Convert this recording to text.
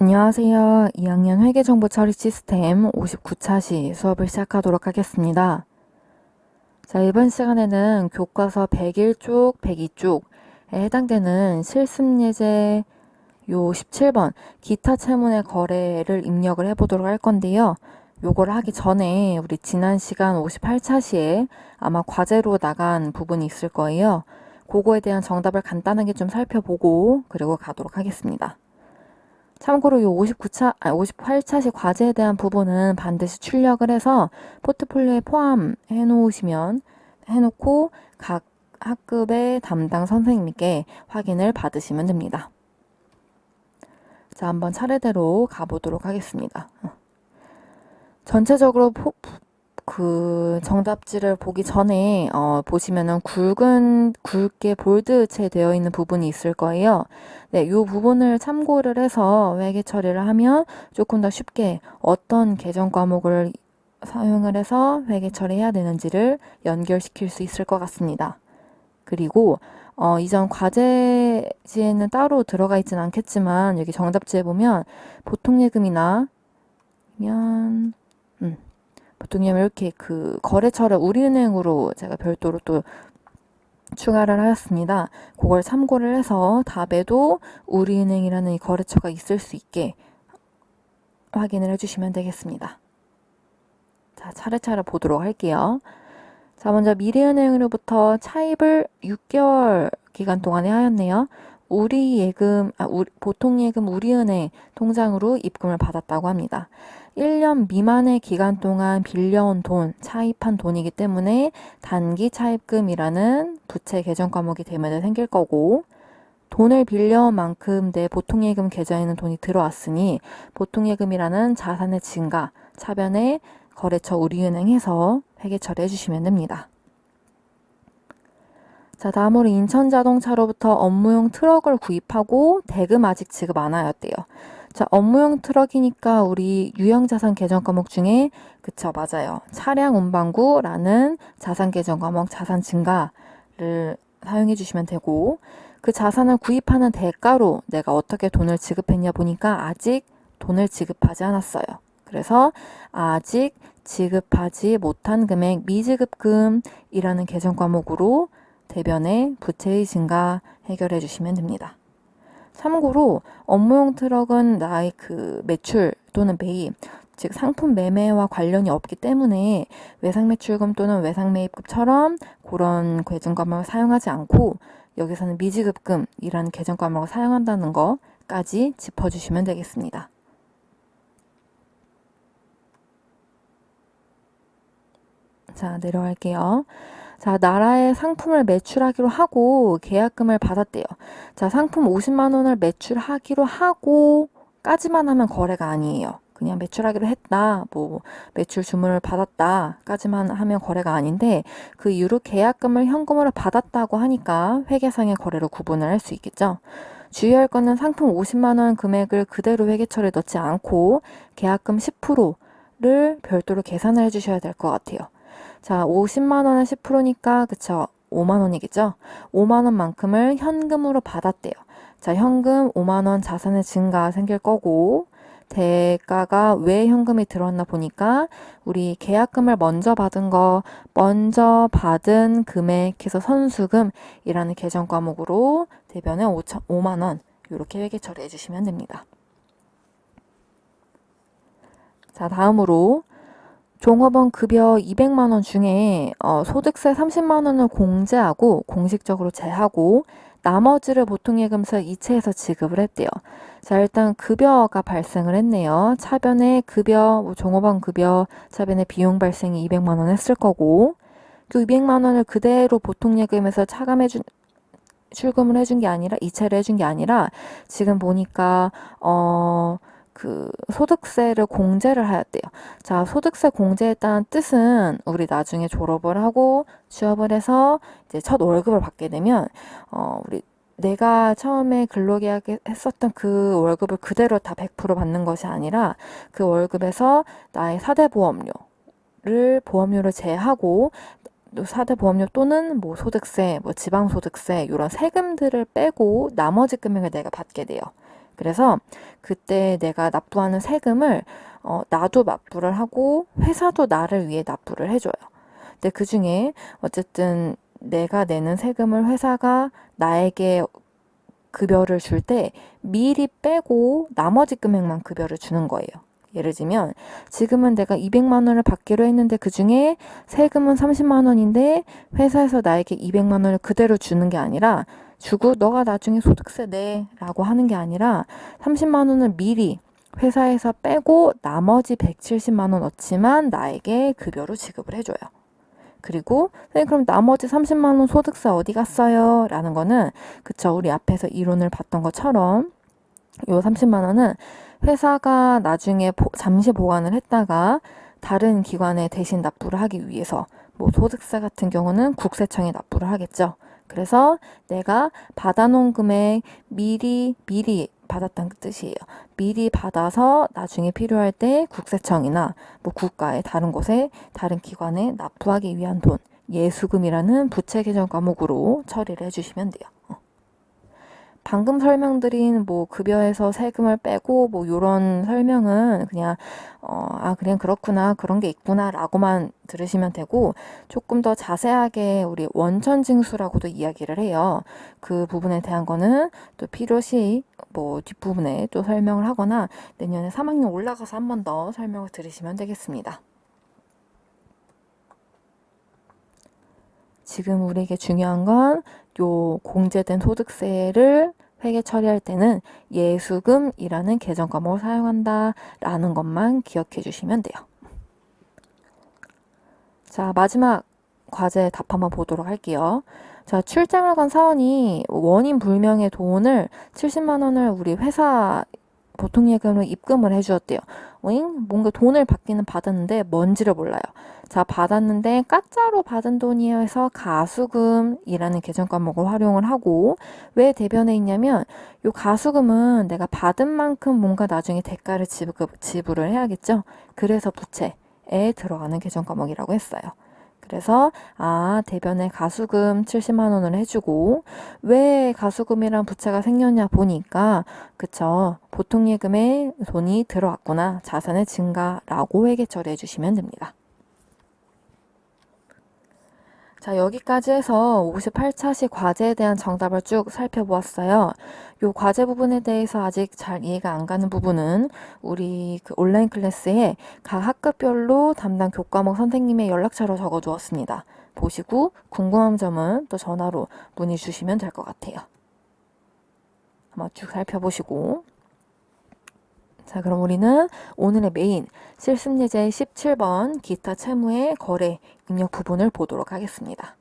안녕하세요. 2학년 회계정보 처리 시스템 59차시 수업을 시작하도록 하겠습니다. 자, 이번 시간에는 교과서 101쪽, 102쪽에 해당되는 실습예제 요 17번 기타 채무의 거래를 입력을 해보도록 할 건데요. 요거를 하기 전에 우리 지난 시간 58차시에 아마 과제로 나간 부분이 있을 거예요. 그거에 대한 정답을 간단하게 좀 살펴보고 그리고 가도록 하겠습니다. 참고로 요 59차, 아, 58차시 과제에 대한 부분은 반드시 출력을 해서 포트폴리오에 포함해 놓으시면, 해놓고 각 학급의 담당 선생님께 확인을 받으시면 됩니다. 자, 한번 차례대로 가보도록 하겠습니다. 전체적으로 포, 그 정답지를 보기 전에 어, 보시면은 굵은 굵게 볼드체 되어 있는 부분이 있을 거예요. 네, 이 부분을 참고를 해서 회계 처리를 하면 조금 더 쉽게 어떤 계정 과목을 사용을 해서 회계 처리해야 되는지를 연결시킬 수 있을 것 같습니다. 그리고 어, 이전 과제지에는 따로 들어가 있진 않겠지만 여기 정답지에 보면 보통 예금이나 면 음, 보통 이렇게 그 거래처를 우리은행으로 제가 별도로 또 추가를 하였습니다. 그걸 참고를 해서 답에도 우리은행이라는 이 거래처가 있을 수 있게 확인을 해주시면 되겠습니다. 자, 차례차례 보도록 할게요. 자, 먼저 미래은행으로부터 차입을 6개월 기간 동안에 하였네요. 우리 예금, 아, 우리, 보통 예금 우리은행 통장으로 입금을 받았다고 합니다. 1년 미만의 기간 동안 빌려온 돈, 차입한 돈이기 때문에 단기 차입금이라는 부채 계정 과목이 되면 생길 거고, 돈을 빌려온 만큼 내 보통 예금 계좌에는 돈이 들어왔으니 보통 예금이라는 자산의 증가, 차변에 거래처 우리은행에서 회계 처리해 주시면 됩니다. 자, 다음으로 인천자동차로부터 업무용 트럭을 구입하고 대금 아직 지급 안 하였대요. 자, 업무용 트럭이니까 우리 유형자산 계정 과목 중에 그쵸, 맞아요. 차량 운반구라는 자산 계정 과목 자산 증가를 사용해 주시면 되고 그 자산을 구입하는 대가로 내가 어떻게 돈을 지급했냐 보니까 아직 돈을 지급하지 않았어요. 그래서 아직 지급하지 못한 금액 미지급금이라는 계정 과목으로 대변의 부채의 증가 해결해 주시면 됩니다. 참고로 업무용 트럭은 나의 그 매출 또는 매입, 즉 상품 매매와 관련이 없기 때문에 외상 매출금 또는 외상 매입금처럼 그런 계정 과목을 사용하지 않고 여기서는 미지급금이라는 계정 과목을 사용한다는 것까지 짚어주시면 되겠습니다. 자, 내려갈게요. 자, 나라에 상품을 매출하기로 하고 계약금을 받았대요. 자, 상품 50만 원을 매출하기로 하고 까지만 하면 거래가 아니에요. 그냥 매출하기로 했다, 뭐 매출 주문을 받았다 까지만 하면 거래가 아닌데 그 이후로 계약금을 현금으로 받았다고 하니까 회계상의 거래로 구분을 할 수 있겠죠. 주의할 거는 상품 50만 원 금액을 그대로 회계처리에 넣지 않고 계약금 10%를 별도로 계산을 해주셔야 될 것 같아요. 자, 50만 원은 10%니까 그쵸? 5만 원이겠죠? 5만 원만큼을 현금으로 받았대요. 자, 현금 5만 원 자산의 증가 생길 거고 대가가 왜 현금이 들어왔나 보니까 우리 계약금을 먼저 받은 거 먼저 받은 금액해서 선수금이라는 계정 과목으로 대변에 5천, 5만 원 이렇게 회계 처리해 주시면 됩니다. 자, 다음으로 종업원 급여 200만 원 중에 어, 소득세 30만 원을 공제하고 공식적으로 제하고 나머지를 보통예금서 이체해서 지급을 했대요. 자, 일단 급여가 발생을 했네요. 차변에 급여, 뭐 종업원 급여, 차변에 비용 발생이 200만 원 했을 거고, 그 200만 원을 그대로 보통예금에서 차감해준, 출금을 해준 게 아니라, 이체를 해준 게 아니라, 지금 보니까, 어, 그 소득세를 공제를 하였대요. 자, 소득세 공제했다는 뜻은 우리 나중에 졸업을 하고 취업을 해서 이제 첫 월급을 받게 되면 어 우리 내가 처음에 근로계약 했었던 그 월급을 그대로 다 100% 받는 것이 아니라 그 월급에서 나의 사대 보험료를 보험료를 제하고 또 사대 보험료 또는 뭐 소득세, 뭐 지방소득세 이런 세금들을 빼고 나머지 금액을 내가 받게 돼요. 그래서 그때 내가 납부하는 세금을 어, 나도 납부를 하고 회사도 나를 위해 납부를 해줘요. 근데 그 중에 어쨌든 내가 내는 세금을 회사가 나에게 급여를 줄 때 미리 빼고 나머지 금액만 급여를 주는 거예요. 예를 들면 지금은 내가 200만 원을 받기로 했는데 그 중에 세금은 30만 원인데 회사에서 나에게 200만 원을 그대로 주는 게 아니라 주고 너가 나중에 소득세 내라고 하는 게 아니라 30만 원을 미리 회사에서 빼고 나머지 170만 원 어치만 나에게 급여로 지급을 해줘요. 그리고 선생님 그럼 나머지 30만 원 소득세 어디 갔어요? 라는 거는 그쵸 우리 앞에서 이론을 봤던 것처럼 요 30만 원은 회사가 나중에 보- 잠시 보관을 했다가 다른 기관에 대신 납부를 하기 위해서 뭐 소득세 같은 경우는 국세청에 납부를 하겠죠. 그래서 내가 받아놓은 금액 미리 미리 받았다는 뜻이에요. 미리 받아서 나중에 필요할 때 국세청이나 뭐 국가의 다른 곳에 다른 기관에 납부하기 위한 돈 예수금이라는 부채 계정 과목으로 처리를 해주시면 돼요. 어. 방금 설명드린 뭐 급여에서 세금을 빼고 뭐 요런 설명은 그냥 어, 아 그냥 그렇구나 그런 게 있구나라고만 들으시면 되고 조금 더 자세하게 우리 원천 징수라고도 이야기를 해요. 그 부분에 대한 거는 또 필요시 뭐 뒷부분에 또 설명을 하거나 내년에 3학년 올라가서 한 번 더 설명을 들으시면 되겠습니다. 지금 우리에게 중요한 건 요 공제된 소득세를 회계 처리할 때는 예수금이라는 계정 과목을 사용한다 라는 것만 기억해 주시면 돼요. 자, 마지막 과제 답 한번 보도록 할게요. 자, 출장을 간 사원이 원인 불명의 돈을 70만 원을 우리 회사 보통 예금으로 입금을 해주었대요. 오잉? 뭔가 돈을 받기는 받았는데 뭔지를 몰라요. 자, 받았는데 가짜로 받은 돈이에요 해서 가수금이라는 계정 과목을 활용을 하고 왜 대변에 있냐면 요 가수금은 내가 받은 만큼 뭔가 나중에 대가를 지급, 지불을 해야겠죠. 그래서 부채에 들어가는 계정 과목이라고 했어요. 그래서 아 대변에 가수금 70만 원을 해주고 왜 가수금이란 부채가 생겼냐 보니까 그쵸 보통 예금에 돈이 들어왔구나 자산의 증가라고 회계 처리해 주시면 됩니다. 자, 여기까지 해서 58차시 과제에 대한 정답을 쭉 살펴보았어요. 요 과제 부분에 대해서 아직 잘 이해가 안 가는 부분은 우리 그 온라인 클래스에 각 학급별로 담당 교과목 선생님의 연락처로 적어 두었습니다. 보시고 궁금한 점은 또 전화로 문의 주시면 될 것 같아요. 한번 쭉 살펴보시고. 자, 그럼 우리는 오늘의 메인 실습예제 17번 기타 채무의 거래 입력 부분을 보도록 하겠습니다.